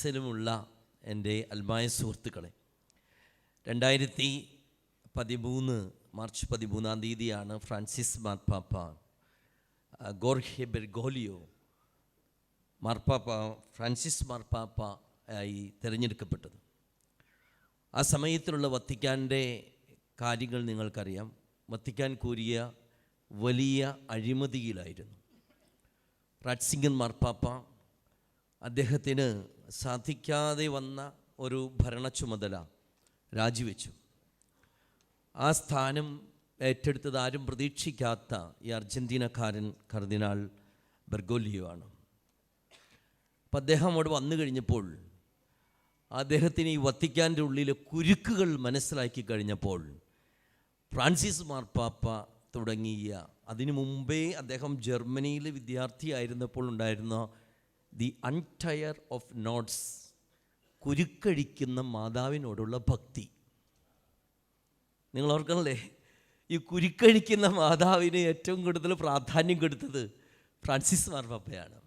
ഫ്രാൻസിലുമുള്ള എന്റെ അൽമായ സുഹൃത്തുക്കളെ രണ്ടായിരത്തി പതിമൂന്ന് മാർച്ച് പതിമൂന്നാം തീയതിയാണ് ഫ്രാൻസിസ് മാർപ്പാപ്പ ഗോർഹെ ബെർഗോലിയോ മാർപ്പാപ്പ ഫ്രാൻസിസ് മാർപ്പാപ്പ ആയി തിരഞ്ഞെടുക്കപ്പെട്ടത്. ആ സമയത്തുള്ള വത്തിക്കാന്റെ കാര്യങ്ങൾ നിങ്ങൾക്കറിയാം. വത്തിക്കാൻ കൂരിയ വലിയ അഴിമതിയിലായിരുന്നു. റാറ്റ്സിംഗൻ മാർപ്പാപ്പ അദ്ദേഹത്തിന് സാധിക്കാതെ വന്ന ഒരു ഭരണ ചുമതല രാജിവെച്ചു. ആ സ്ഥാനം ഏറ്റെടുത്തത് ആരും പ്രതീക്ഷിക്കാത്ത ഈ അർജന്റീനക്കാരൻ കർദിനാൾ ബെർഗോലിയോ ആണ്. അപ്പം അദ്ദേഹം അവിടെ വന്നു കഴിഞ്ഞപ്പോൾ അദ്ദേഹത്തിന് ഈ വത്തിക്കാന്റെ ഉള്ളിലെ കുരുക്കുകൾ മനസ്സിലാക്കി കഴിഞ്ഞപ്പോൾ ഫ്രാൻസിസ് മാർപ്പാപ്പ തുടങ്ങിയ അതിനു മുമ്പേ അദ്ദേഹം ജർമ്മനിയിൽ വിദ്യാർത്ഥിയായിരുന്നപ്പോൾ ഉണ്ടായിരുന്ന ദി അൺടയർ ഓഫ് നോട്ട്സ് കുരുക്കഴിക്കുന്ന മാതാവിനോടുള്ള ഭക്തി. നിങ്ങൾ ഓർക്കണല്ലേ ഈ കുരുക്കഴിക്കുന്ന മാതാവിന് ഏറ്റവും കൂടുതൽ പ്രാധാന്യം കൊടുത്തത് ഫ്രാൻസിസ് മാർപ്പാപ്പയാണ്.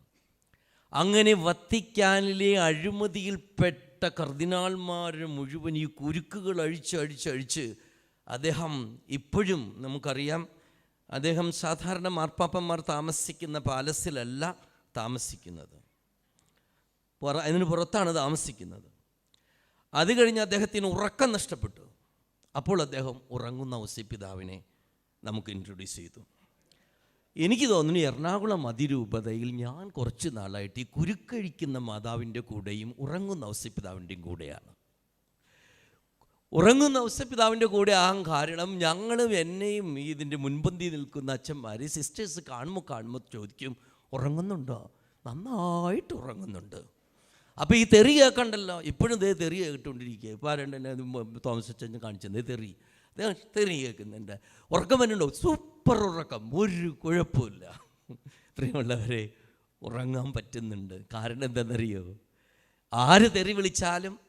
അങ്ങനെ വത്തിക്കാനിലെ അഴിമതിയിൽപ്പെട്ട കർദിനാൾമാർ മുഴുവൻ ഈ കുരുക്കുകൾ അഴിച്ച് അഴിച്ച് അഴിച്ച് അദ്ദേഹം ഇപ്പോഴും നമുക്കറിയാം അദ്ദേഹം സാധാരണ മാർപ്പാപ്പന്മാർ താമസിക്കുന്ന പാലസിലല്ല താമസിക്കുന്നത്. പുറ അതിന് പുറത്താണ് താമസിക്കുന്നത്. അത് കഴിഞ്ഞ് അദ്ദേഹത്തിന് ഉറക്കം നഷ്ടപ്പെട്ടു. അപ്പോൾ അദ്ദേഹം ഉറങ്ങുന്ന ഔസ്യപിതാവിനെ നമുക്ക് ഇൻട്രൊഡ്യൂസ് ചെയ്തു. എനിക്ക് തോന്നുന്നു എറണാകുളം അതിരൂപതയിൽ ഞാൻ കുറച്ച് നാളായിട്ട് ഈ കുരുക്കഴിക്കുന്ന മാതാവിന്റെ കൂടെയും ഉറങ്ങുന്ന ഔസ്യപിതാവിന്റെയും കൂടെയാണ്. ഉറങ്ങുന്ന ഔസ്യപിതാവിന്റെ കൂടെ ആകാൻ കാരണം ഞങ്ങളും എന്നെയും ഇതിന്റെ മുൻപന്തി നിൽക്കുന്ന അച്ഛന്മാർ സിസ്റ്റേഴ്സ് കാണുമ്പോൾ കാണുമ്പോൾ ചോദിക്കും ഉറങ്ങുന്നുണ്ടോ? നന്നായിട്ട് ഉറങ്ങുന്നുണ്ട്. അപ്പോൾ ഈ തെറി കേൾക്കണ്ടല്ലോ? ഇപ്പോഴും ദേ തെറി കേട്ടുകൊണ്ടിരിക്കുക ഇപ്പോൾ ആരണ്ട് തോമസ് അച്ഛൻ കാണിച്ചത് തെറി. തെറി കേൾക്കുന്നുണ്ട്. ഉറക്കം വരുന്നുണ്ടോ സൂപ്പർ ഉറക്കം. ഒരു കുഴപ്പമില്ല പ്രിയമുള്ളവരെ ഉറങ്ങാൻ പറ്റുന്നുണ്ട്. കാരണം എന്താണെന്നറിയോ? ആര് തെറി വിളിച്ചാലും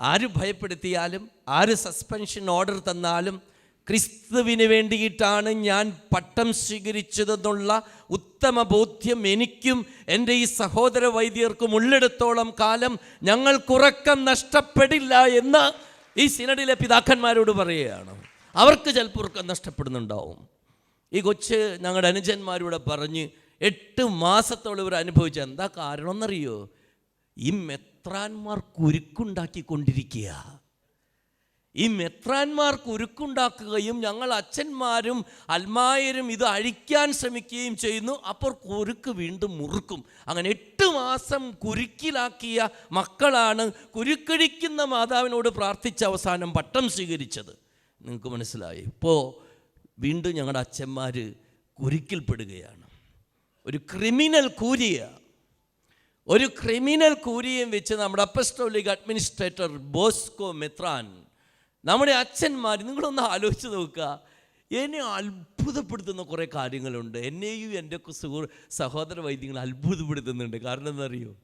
ആര് ഭയപ്പെടുത്തിയാലും ആര് സസ്പെൻഷൻ ഓർഡർ തന്നാലും ക്രിസ്തുവിന് വേണ്ടിയിട്ടാണ് ഞാൻ പട്ടം സ്വീകരിച്ചതെന്നുള്ള ഉത്തമ ബോധ്യം എനിക്കും എന്റെ ഈ സഹോദര വൈദ്യർക്കും ഉള്ളിടത്തോളം കാലം ഞങ്ങൾക്കുറക്കം നഷ്ടപ്പെടില്ല എന്ന് ഈ സിനഡിലെ പിതാക്കന്മാരോട് പറയുകയാണ്. അവർക്ക് ചിലപ്പോൾ ഉറക്കം നഷ്ടപ്പെടുന്നുണ്ടാവും. ഈ കൊച്ച് ഞങ്ങളുടെ അനുജന്മാരൂടെ പറഞ്ഞ് എട്ട് മാസത്തോളം ഇവർ അനുഭവിച്ച എന്താ കാരണം എന്നറിയോ ഈ മെത്രാന്മാർ കുരുക്കുണ്ടാക്കിക്കൊണ്ടിരിക്കുക ഈ മെത്രാന്മാർ കുരുക്കുണ്ടാക്കുകയും ഞങ്ങൾ അച്ഛന്മാരും അൽമായരും ഇത് അഴിക്കാൻ ശ്രമിക്കുകയും ചെയ്യുന്നു. അപ്പോൾ കുരുക്ക് വീണ്ടും മുറുക്കും. അങ്ങനെ എട്ട് മാസം കുരുക്കിലാക്കിയ മക്കളാണ് കുരുക്കഴിക്കുന്ന മാതാവിനോട് പ്രാർത്ഥിച്ച അവസാനം പട്ടം സ്വീകരിച്ചത്. നിങ്ങൾക്ക് മനസ്സിലായി? ഇപ്പോൾ വീണ്ടും ഞങ്ങളുടെ അച്ഛന്മാർ കുരുക്കിൽപ്പെടുകയാണ്. ഒരു ക്രിമിനൽ കൂരിയ. ഒരു ക്രിമിനൽ കൂരിയും വെച്ച് നമ്മുടെ അപ്പസ്റ്റോലിക് അഡ്മിനിസ്ട്രേറ്റർ ബോസ്കോ മെത്രാൻ നമ്മുടെ അച്ഛന്മാർ നിങ്ങളൊന്ന് ആലോചിച്ച് നോക്കുക. എന്നെ അത്ഭുതപ്പെടുത്തുന്ന കുറേ കാര്യങ്ങളുണ്ട്. എന്നെയും എന്റെ സുഹൃ സഹോദര വൈദ്യങ്ങൾ അത്ഭുതപ്പെടുത്തുന്നുണ്ട്. കാരണം എന്താ അറിയോ?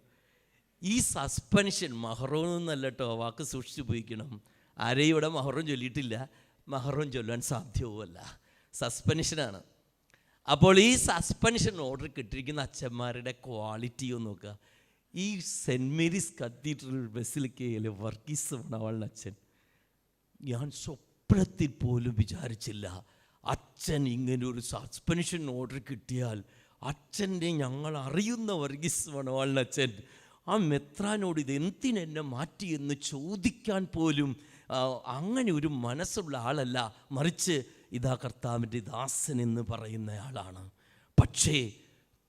ഈ സസ്പെൻഷൻ മഹറോന്നല്ല കേട്ടോ വാക്ക് സൂക്ഷിച്ച് ഉപയോഗിക്കണം. ആരെയും ഇവിടെ മഹറോം ചൊല്ലിയിട്ടില്ല. മഹറോം ചൊല്ലാൻ സാധ്യവുമല്ല. സസ്പെൻഷനാണ് അപ്പോൾ ഈ സസ്പെൻഷൻ ഓർഡർ കിട്ടിയിരിക്കുന്ന അച്ഛന്മാരുടെ ക്വാളിറ്റി ഒന്ന് നോക്കുക. ഈ സെന്റ് മേരീസ് കത്തീഡ്രൽ ബസിലിക്കയിലെ വർഗീസ് മണവാളിന് അച്ഛൻ ഞാൻ സ്വപ്നത്തിൽ പോലും വിചാരിച്ചില്ല. അച്ഛൻ ഇങ്ങനെ ഒരു സസ്പെൻഷൻ ഓർഡർ കിട്ടിയാൽ അച്ഛന്റെ ഞങ്ങൾ അറിയുന്ന വർഗീസ് വണവാളിന് അച്ഛൻ ആ മെത്രാനോട് ഇത് എന്തിനെന്നെ മാറ്റി എന്ന് ചോദിക്കാൻ പോലും അങ്ങനെ ഒരു മനസ്സുള്ള ആളല്ല. മറിച്ച് ഇതാ കർത്താവിന്റെ ദാസൻ എന്ന് പറയുന്നയാളാണ് പക്ഷേ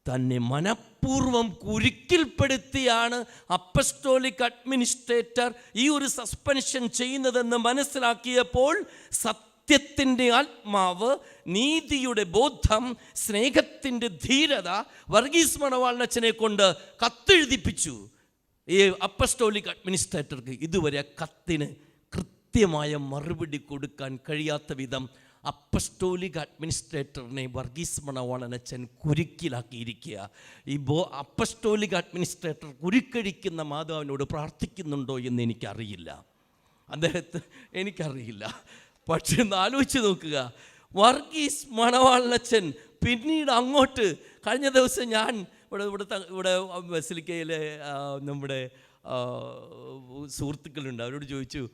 തന്നെ മനഃപൂർവം കുരുക്കിൽപ്പെടുത്തിയാണ് അപ്പസ്റ്റോലിക് അഡ്മിനിസ്ട്രേറ്റർ ഈ ഒരു സസ്പെൻഷൻ ചെയ്യുന്നതെന്ന് മനസ്സിലാക്കിയപ്പോൾ സത്യത്തിന്റെ ആത്മാവ് നീതിയുടെ ബോധം സ്നേഹത്തിന്റെ ധീരത വർഗീസ് മണവാളനച്ചനെ കൊണ്ട് കത്തെഴുതിപ്പിച്ചു. ഈ അപ്പസ്റ്റോലിക് അഡ്മിനിസ്ട്രേറ്റർക്ക് ഇതുവരെ കത്തിന് കൃത്യമായ മറുപടി കൊടുക്കാൻ കഴിയാത്ത വിധം അപ്പസ്റ്റോലിക് അഡ്മിനിസ്ട്രേറ്ററിനെ വർഗീസ് മണവാളനച്ചൻ കുരുക്കിലാക്കിയിരിക്കുക. ഈ ബോ അപ്പസ്റ്റോലിക് അഡ്മിനിസ്ട്രേറ്റർ കുരുക്കഴിക്കുന്ന മാതാവിനോട് പ്രാർത്ഥിക്കുന്നുണ്ടോ എന്ന് എനിക്കറിയില്ല. അദ്ദേഹത്തെ എനിക്കറിയില്ല. പക്ഷെ ഒന്ന് ആലോചിച്ച് നോക്കുക. വർഗീസ് മണവാളനച്ചൻ പിന്നീട് അങ്ങോട്ട് കഴിഞ്ഞ ദിവസം ഞാൻ ഇവിടെ ഇവിടെ ഇവിടെ ബസിലിക്കയിലെ നമ്മുടെ സുഹൃത്തുക്കളുണ്ട്. അവരോട് ചോദിച്ചു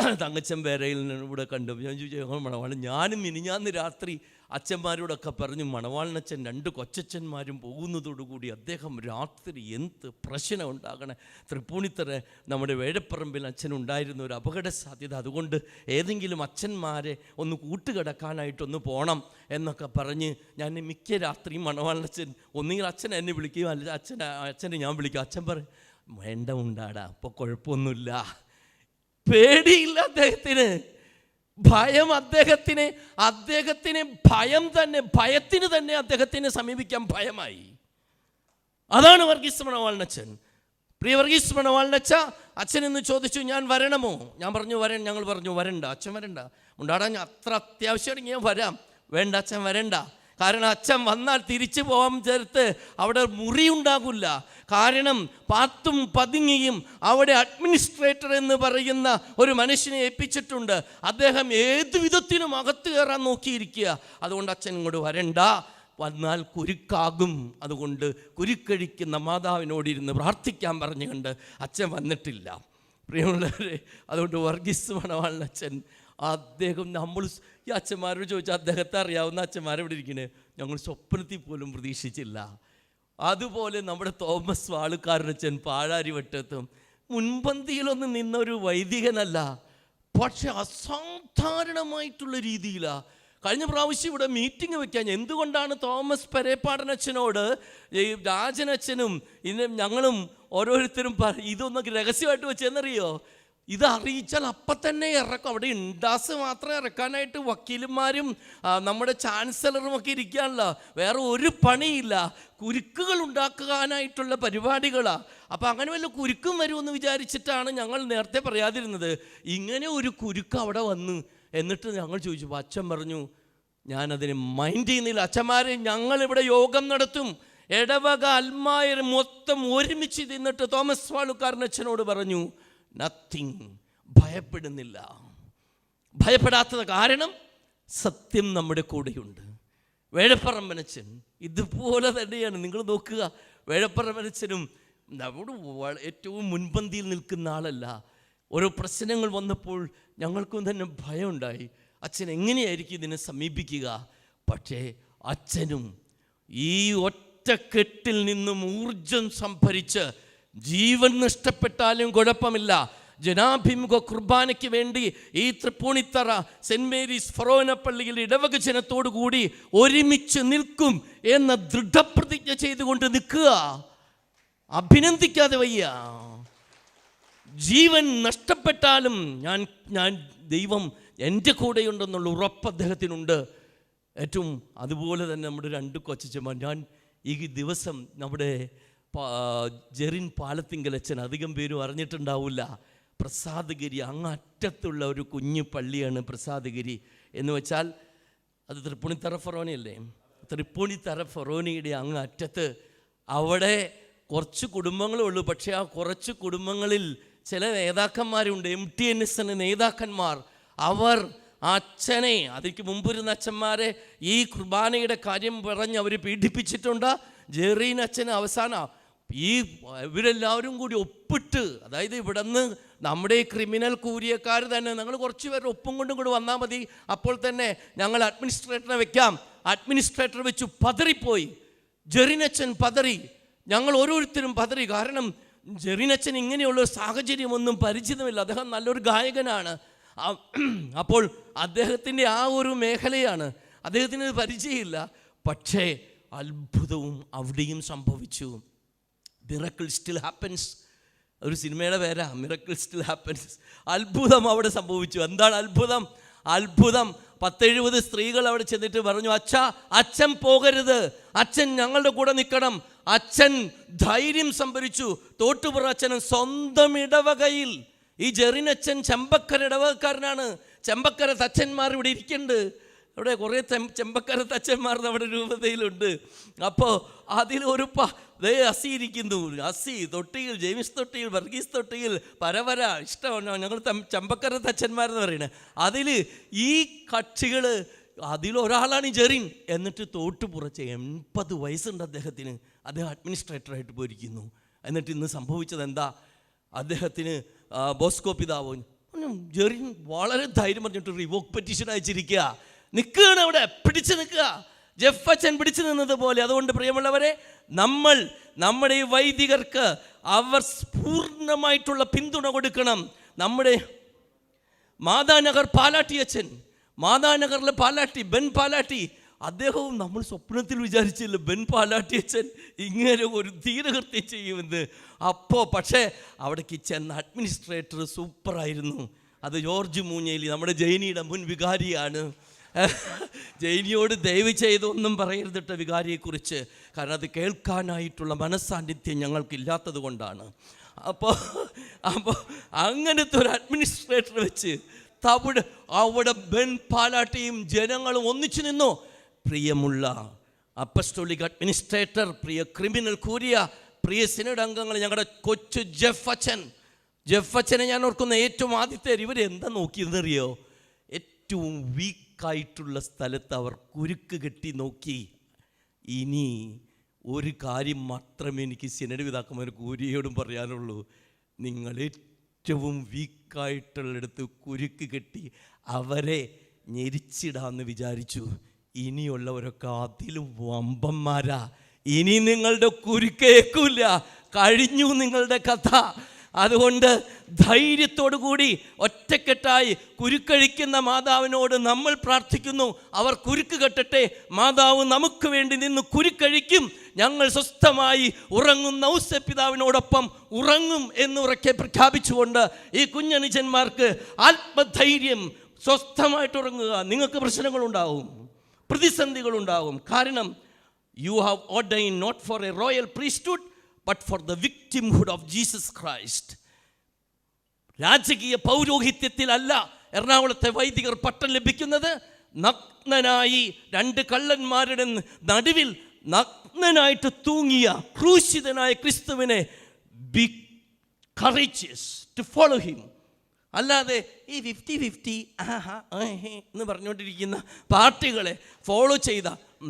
തങ്കച്ചൻ പേരയിൽ ഇവിടെ കണ്ടു. ഞാൻ ചോദിച്ചു മണവാളൻ ഞാനും മിനിഞ്ഞാന്ന് രാത്രി അച്ഛന്മാരോടൊക്കെ പറഞ്ഞു മണവാളനച്ഛൻ രണ്ട് കൊച്ചച്ഛന്മാരും പോകുന്നതോടുകൂടി അദ്ദേഹം രാത്രി എന്ത് പ്രശ്നം ഉണ്ടാകണേ? തൃപ്പൂണിത്തറ നമ്മുടെ വേഴപ്പറമ്പിൽ അച്ഛനുണ്ടായിരുന്ന ഒരു അപകട സാധ്യത. അതുകൊണ്ട് ഏതെങ്കിലും അച്ഛന്മാരെ ഒന്ന് കൂട്ടുകിടക്കാനായിട്ടൊന്ന് പോകണം എന്നൊക്കെ പറഞ്ഞ് ഞാൻ മിക്ക രാത്രിയും മണവാളനച്ഛൻ ഒന്നുകിൽ അച്ഛൻ എന്നെ വിളിക്കുകയും അല്ല അച്ഛൻ അച്ഛനെ ഞാൻ വിളിക്കും. അച്ഛൻ പറയും വേണ്ട ഉണ്ടാടാ അപ്പോൾ കുഴപ്പമൊന്നുമില്ല. പേടിയില്ല അദ്ദേഹത്തിന്. ഭയം അദ്ദേഹത്തിന്. അദ്ദേഹത്തിന് ഭയം തന്നെ ഭയത്തിന് തന്നെ അദ്ദേഹത്തിനെ സമീപിക്കാൻ ഭയമായി. അതാണ് വർഗീസ് മണവാളിനച്ഛൻ പ്രിയ വർഗീസ് മണവാളിനച്ച അച്ഛൻ എന്ന് ചോദിച്ചു ഞാൻ വരണമോ? ഞാൻ പറഞ്ഞു വരൻ. ഞങ്ങൾ പറഞ്ഞു വരണ്ട അച്ഛൻ വരണ്ട. ഉണ്ടാടാൻ അത്ര അത്യാവശ്യമാണെങ്കിൽ ഞാൻ വരാം. വേണ്ട അച്ഛൻ വരണ്ട. കാരണം അച്ഛൻ വന്നാൽ തിരിച്ചു പോകാൻ ചേർത്ത് അവിടെ മുറി ഉണ്ടാകില്ല കാരണം പാത്തും പതുങ്ങിയും അവിടെ അഡ്മിനിസ്ട്രേറ്റർ എന്ന് പറയുന്ന ഒരു മനുഷ്യനെ ഏൽപ്പിച്ചിട്ടുണ്ട്. അദ്ദേഹം ഏത് വിധത്തിനും അകത്ത് കയറാൻ നോക്കിയിരിക്കുക. അതുകൊണ്ട് അച്ഛൻ ഇങ്ങോട്ട് വരണ്ട. വന്നാൽ കുരുക്കാകും. അതുകൊണ്ട് കുരുക്കഴിക്കുന്ന മാതാവിനോട് ഇരുന്ന് പ്രാർത്ഥിക്കാൻ പറഞ്ഞുകൊണ്ട് അച്ഛൻ വന്നിട്ടില്ല. പ്രിയമുള്ളവരെ അതുകൊണ്ട് വർഗീസ് മണവാളിന് അച്ഛൻ അദ്ദേഹം നമ്മൾ ഈ അച്ഛന്മാരോട് ചോദിച്ചാൽ അദ്ദേഹത്തെ അറിയാവുന്ന അച്ഛന്മാരെവിടെ ഇരിക്കണേ? ഞങ്ങൾ സ്വപ്നത്തിൽ പോലും പ്രതീക്ഷിച്ചില്ല. അതുപോലെ നമ്മുടെ തോമസ് വാളുക്കാരനച്ഛൻ പാഴാരി വട്ടത്തും മുൻപന്തിയിലൊന്നും നിന്ന ഒരു വൈദികനല്ല പക്ഷെ അസാധാരണമായിട്ടുള്ള രീതിയിലാണ് കഴിഞ്ഞ പ്രാവശ്യം ഇവിടെ മീറ്റിംഗ് വെക്കാൻ എന്തുകൊണ്ടാണ് തോമസ് പെരേപ്പാടനച്ഛനോട് ഈ രാജനച്ഛനും ഇന്ന് ഞങ്ങളും ഓരോരുത്തരും ഇതൊന്നൊക്കെ രഹസ്യമായിട്ട് വെച്ചെന്നറിയോ? ഇത് അറിയിച്ചാൽ അപ്പം തന്നെ ഇറക്കും. അവിടെ ഇണ്ടാസ് മാത്രം ഇറക്കാനായിട്ട് വക്കീലന്മാരും നമ്മുടെ ചാൻസലറും ഒക്കെ ഇരിക്കാനല്ല വേറെ ഒരു പണിയില്ല. കുരുക്കുകൾ ഉണ്ടാക്കാനായിട്ടുള്ള പരിപാടികളാണ് അപ്പം അങ്ങനെ വല്ല കുരുക്കും വരുമെന്ന് വിചാരിച്ചിട്ടാണ് ഞങ്ങൾ നേരത്തെ പറയാതിരുന്നത്. ഇങ്ങനെ ഒരു കുരുക്ക് അവിടെ വന്ന് എന്നിട്ട് ഞങ്ങൾ ചോദിച്ചു അച്ഛൻ പറഞ്ഞു ഞാനതിനെ മൈൻഡ് ചെയ്യുന്നില്ല. അച്ഛന്മാരെ ഞങ്ങളിവിടെ യോഗം നടത്തും. ഇടവക അൽമായർ മൊത്തം ഒരുമിച്ച് നിന്നിട്ട് തോമസ് വാളുക്കാരൻ അച്ഛനോട് പറഞ്ഞു നത്തിങ് ഭയപ്പെടുന്നില്ല. ഭയപ്പെടാത്തത് കാരണം സത്യം നമ്മുടെ കൂടെയുണ്ട്. വേഴപ്പറമ്പനച്ചൻ ഇതുപോലെ തന്നെയാണ്. നിങ്ങൾ നോക്കുക. വേഴപ്പറമ്പനച്ചനും നമ്മുടെ ഏറ്റവും മുൻപന്തിയിൽ നിൽക്കുന്ന ആളല്ല. ഓരോ പ്രശ്നങ്ങൾ വന്നപ്പോൾ ഞങ്ങൾക്കും തന്നെ ഭയമുണ്ടായി. അച്ഛൻ എങ്ങനെയായിരിക്കും ഇതിനെ സമീപിക്കുക? പക്ഷേ അച്ഛനും ഈ ഒറ്റക്കെട്ടിൽ നിന്നും ഊർജം സംഭരിച്ച് ജീവൻ നഷ്ടപ്പെട്ടാലും കുഴപ്പമില്ല. ജനാഭിമുഖ കുർബാനയ്ക്ക് വേണ്ടി ഈ തൃപ്പൂണിത്തറ സെന്റ് മേരീസ് ഫറോനപ്പള്ളിയിൽ ഇടവക ജനത്തോടു കൂടി ഒരുമിച്ച് നിൽക്കും എന്ന ദൃഢപ്രതിജ്ഞ ചെയ്തുകൊണ്ട് നിൽക്കുക. അഭിനന്ദിക്കാതെ വയ്യ. ജീവൻ നഷ്ടപ്പെട്ടാലും ഞാൻ ഞാൻ ദൈവം എന്റെ കൂടെയുണ്ടെന്നുള്ള ഉറപ്പ് അദ്ദേഹത്തിനുണ്ട്. ഏറ്റവും അതുപോലെ തന്നെ നമ്മുടെ രണ്ട് കൊച്ചമ്മ ഞാൻ ഈ ദിവസം നമ്മുടെ പാ- പാലത്തിങ്കൽ അച്ഛൻ അധികം പേരും അറിഞ്ഞിട്ടുണ്ടാവില്ല. പ്രസാദഗിരി അങ്ങറ്റത്തുള്ള ഒരു കുഞ്ഞു പള്ളിയാണ് പ്രസാദഗിരി എന്ന് വെച്ചാൽ അത് തൃപ്പൂണിത്തറ ഫറോനയല്ലേ തൃപ്പൂണിത്തറ ഫറോനയുടെ അങ്ങ് അറ്റത്ത് അവിടെ കുറച്ച് കുടുംബങ്ങളേ ഉള്ളൂ. പക്ഷേ ആ കുറച്ച് കുടുംബങ്ങളിൽ ചില നേതാക്കന്മാരുണ്ട്. എം ടി എൻ എസ് നേതാക്കന്മാർ. അവർ അച്ഛനെ അതിക്ക് മുമ്പിരുന്ന അച്ഛന്മാരെ ഈ കുർബാനയുടെ കാര്യം പറഞ്ഞ് അവർ പീഡിപ്പിച്ചിട്ടുണ്ട്. ജെറീൻ അച്ഛന് അവസാനം ഈ ഇവരെല്ലാവരും കൂടി ഒപ്പിട്ട് അതായത് ഇവിടുന്ന് നമ്മുടെ ഈ ക്രിമിനൽ കൂലിയക്കാർ തന്നെ നിങ്ങൾ കുറച്ച് പേർ ഒപ്പും കൊണ്ടും കൂടി വന്നാൽ മതി. അപ്പോൾ തന്നെ ഞങ്ങൾ അഡ്മിനിസ്ട്രേറ്ററെ വെക്കാം. അഡ്മിനിസ്ട്രേറ്റർ വെച്ചു പതറിപ്പോയി. ജെറിനച്ചൻ പതറി. ഞങ്ങൾ ഓരോരുത്തരും പതറി. കാരണം ജെറിനച്ചൻ ഇങ്ങനെയുള്ള സാഹചര്യമൊന്നും പരിചിതമില്ല. അദ്ദേഹം നല്ലൊരു ഗായകനാണ്. അപ്പോൾ അദ്ദേഹത്തിന്റെ ആ ഒരു മേഖലയാണ്. അദ്ദേഹത്തിന് പരിചയമില്ല. പക്ഷേ അത്ഭുതവും അവിടെയും സംഭവിച്ചു. മിറക്കിൾ സ്റ്റിൽ ഹാപ്പൻസ് ഒരു സിനിമയുടെ പേരാ മിറക്കിൾ സ്റ്റിൽ ഹാപ്പൻസ് അത്ഭുതം അവിടെ സംഭവിച്ചു. എന്താണ് അത്ഭുതം? അത്ഭുതം. പത്തെഴുപത് സ്ത്രീകൾ അവിടെ ചെന്നിട്ട് പറഞ്ഞു അച്ഛ അച്ഛൻ പോകരുത്. അച്ഛൻ ഞങ്ങളുടെ കൂടെ നിൽക്കണം. അച്ഛൻ ധൈര്യം സംഭരിച്ചു. തോട്ടുപുറ അച്ഛനും സ്വന്തം ഇടവകയിൽ. ഈ ജെറിനച്ഛൻ ചെമ്പക്കര ഇടവകക്കാരനാണ്. ചെമ്പക്കര തച്ചന്മാർ ഇവിടെ ഇരിക്കുന്നുണ്ട്. അവിടെ കുറേ ചെം ചെമ്പക്കര അച്ഛന്മാർ നമ്മുടെ രൂപതയിലുണ്ട്. അപ്പോൾ അതിൽ ഒരു പ ദേ അസി ഇരിക്കുന്നു. അസി തൊട്ടിയിൽ ജെയിംസ് തൊട്ടിയിൽ വർഗീസ് തൊട്ടിയിൽ പരവര ഇഷ്ടമാണ്. ഞങ്ങൾ ചെമ്പക്കരത്ത് അച്ഛന്മാർ എന്ന് പറയുന്നത് അതിൽ ഈ കക്ഷികൾ അതിലൊരാളാണ് ഈ ജെറിൻ. എന്നിട്ട് തോട്ട് പുറച്ച് എൺപത് വയസ്സുണ്ട് അദ്ദേഹത്തിന്. അദ്ദേഹം അഡ്മിനിസ്ട്രേറ്ററായിട്ട് പോയിരിക്കുന്നു. എന്നിട്ട് ഇന്ന് സംഭവിച്ചത് എന്താ? അദ്ദേഹത്തിന് ബോസ്കോ പിതാവ് ജെറിൻ വളരെ ധൈര്യം പറഞ്ഞിട്ട് റിവോക്ക് പെറ്റീഷൻ അയച്ചിരിക്കുക. നിൽക്കുകയാണ് അവിടെ പിടിച്ചു നിൽക്കുക. ജെഫ് അച്ഛൻ പിടിച്ചു നിന്നത് പോലെ. അതുകൊണ്ട് പ്രിയമുള്ളവരെ നമ്മൾ നമ്മുടെ ഈ വൈദികർക്ക് അവർ പൂർണമായിട്ടുള്ള പിന്തുണ കൊടുക്കണം. നമ്മുടെ മാതാനഗർ പാലാട്ടി അച്ഛൻ മാതാനഗറിലെ പാലാട്ടി ബെൻ പാലാട്ടി അദ്ദേഹവും നമ്മൾ സ്വപ്നത്തിൽ വിചാരിച്ചില്ല ബെൻ പാലാട്ടി അച്ഛൻ ഇങ്ങനെ ഒരു ധീരകൃത്യം ചെയ്യുമെന്ന്. അപ്പോൾ പക്ഷേ അവിടേക്ക് ചെന്ന അഡ്മിനിസ്ട്രേറ്റർ സൂപ്പറായിരുന്നു അത് ജോർജ് മൂഞ്ഞേലി നമ്മുടെ ജൈനിയുടെ മുൻ വികാരിയാണ് ജൈനിയോട് ദയവ് ചെയ്തൊന്നും പറയരുതിട്ട വികാരിയെക്കുറിച്ച്. കാരണം അത് കേൾക്കാനായിട്ടുള്ള മനസ്സാന്നിധ്യം ഞങ്ങൾക്കില്ലാത്തത് കൊണ്ടാണ്. അപ്പോൾ അപ്പോൾ അങ്ങനത്തെ ഒരു അഡ്മിനിസ്ട്രേറ്റർ വെച്ച് തവിട് അവിടെ ബെൻ പാലാട്ടിയും ജനങ്ങളും ഒന്നിച്ചു നിന്നു. പ്രിയമുള്ള അപ്പസ്റ്റോളിക് അഡ്മിനിസ്ട്രേറ്റർ പ്രിയ ക്രിമിനൽ കൂരിയ പ്രിയ സിനഡ് അംഗങ്ങൾ ഞങ്ങളുടെ കൊച്ചു ജെഫ് അച്ഛൻ. ജെഫ് അച്ഛനെ ഞാൻ ഓർക്കുന്ന ഏറ്റവും ആദ്യത്തെ ഇവർ എന്താ ഏറ്റവും വീക്കായിട്ടുള്ള സ്ഥലത്ത് അവർ കുരുക്ക് കെട്ടി നോക്കി. ഇനി ഒരു കാര്യം മാത്രമേ എനിക്ക് സിനഡ് പിതാക്കന്മാർ കൂരിയോടും പറയാനുള്ളൂ. നിങ്ങൾ ഏറ്റവും വീക്കായിട്ടുള്ളിടത്ത് കുരുക്ക് കെട്ടി അവരെ ഞെരിച്ചിടാന്ന് വിചാരിച്ചു. ഇനിയുള്ളവരൊക്കെ അതിലും വമ്പന്മാരാ. ഇനി നിങ്ങളുടെ കുരുക്കേക്കില്ല കഴിഞ്ഞു നിങ്ങളുടെ കഥ. അതുകൊണ്ട് ധൈര്യത്തോടു കൂടി ഒറ്റക്കെട്ടായി കുരുക്കഴിക്കുന്ന മാതാവിനോട് നമ്മൾ പ്രാർത്ഥിക്കുന്നു. അവർ കുരുക്ക് കെട്ടട്ടെ. മാതാവ് നമുക്ക് വേണ്ടി നിന്ന് കുരുക്കഴിക്കും. ഞങ്ങൾ സ്വസ്ഥമായി ഉറങ്ങുന്ന ഔസപിതാവിനോടൊപ്പം ഉറങ്ങും എന്ന് ഉറക്കെ പ്രഖ്യാപിച്ചുകൊണ്ട് ഈ കുഞ്ഞനുജന്മാർക്ക് ആത്മധൈര്യം സ്വസ്ഥമായിട്ട് ഉറങ്ങുക. നിങ്ങൾക്ക് പ്രശ്നങ്ങളുണ്ടാവും. പ്രതിസന്ധികളുണ്ടാവും. കാരണം you have ordain not for a royal priesthood but for the victimhood of Jesus Christ രാജകീയ പൗരോഹിത്യത്തിലല്ല എറണാകുളത്തെ വൈദികർ പട്ടം ലഭിക്കുന്നത്. നഗ്നനായി രണ്ട് കള്ളന്മാരുടെ നടുവിൽ നഗ്നനായിട്ട് തൂങ്ങിയ ക്രൂശിതനായ ക്രിസ്തുവിനെ be courageous to follow him അല്ലാതെ ഈ ഫിഫ്റ്റി ഫിഫ്റ്റി എന്ന് പറഞ്ഞുകൊണ്ടിരിക്കുന്ന പാർട്ടികളെ ഫോളോ ചെയ്ത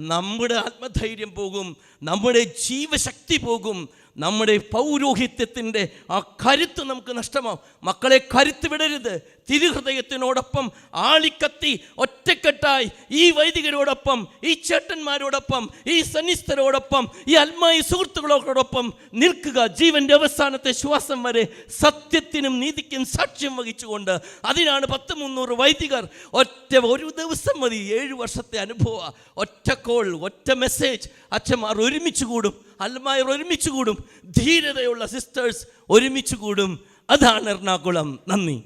നമ്മുടെ ആത്മധൈര്യം പോകും നമ്മുടെ ജീവശക്തി പോകും നമ്മുടെ പൗരോഹിത്യത്തിന്റെ ആ കരുത്ത് നമുക്ക് നഷ്ടമാവും. മക്കളെ കരുത്ത് വിടരുത്. തിരുഹൃദയത്തിനോടൊപ്പം ആളിക്കത്തി ഒറ്റക്കെട്ടായി ഈ വൈദികരോടൊപ്പം ഈ ചേട്ടന്മാരോടൊപ്പം ഈ സന്നിസ്ഥരോടൊപ്പം ഈ അൽമായി സുഹൃത്തുക്കളോടൊപ്പം നിൽക്കുക. ജീവന്റെ അവസാനത്തെ ശ്വാസം വരെ സത്യത്തിനും നീതിക്കും സാക്ഷ്യം വഹിച്ചുകൊണ്ട് അതിനാണ് പത്ത് മുന്നൂറ് വൈദികർ ഒറ്റ ഒരു ദിവസം മതി. ഏഴ് വർഷത്തെ അനുഭവ. ഒറ്റ കോൾ ഒറ്റ മെസ്സേജ് അച്ഛന്മാർ ഒരുമിച്ച് കൂടും. അൽമായർ ഒരുമിച്ച് കൂടും. ധീരതയുള്ള സിസ്റ്റേഴ്സ് ഒരുമിച്ച് കൂടും. അതാണ് എറണാകുളം. നന്ദി.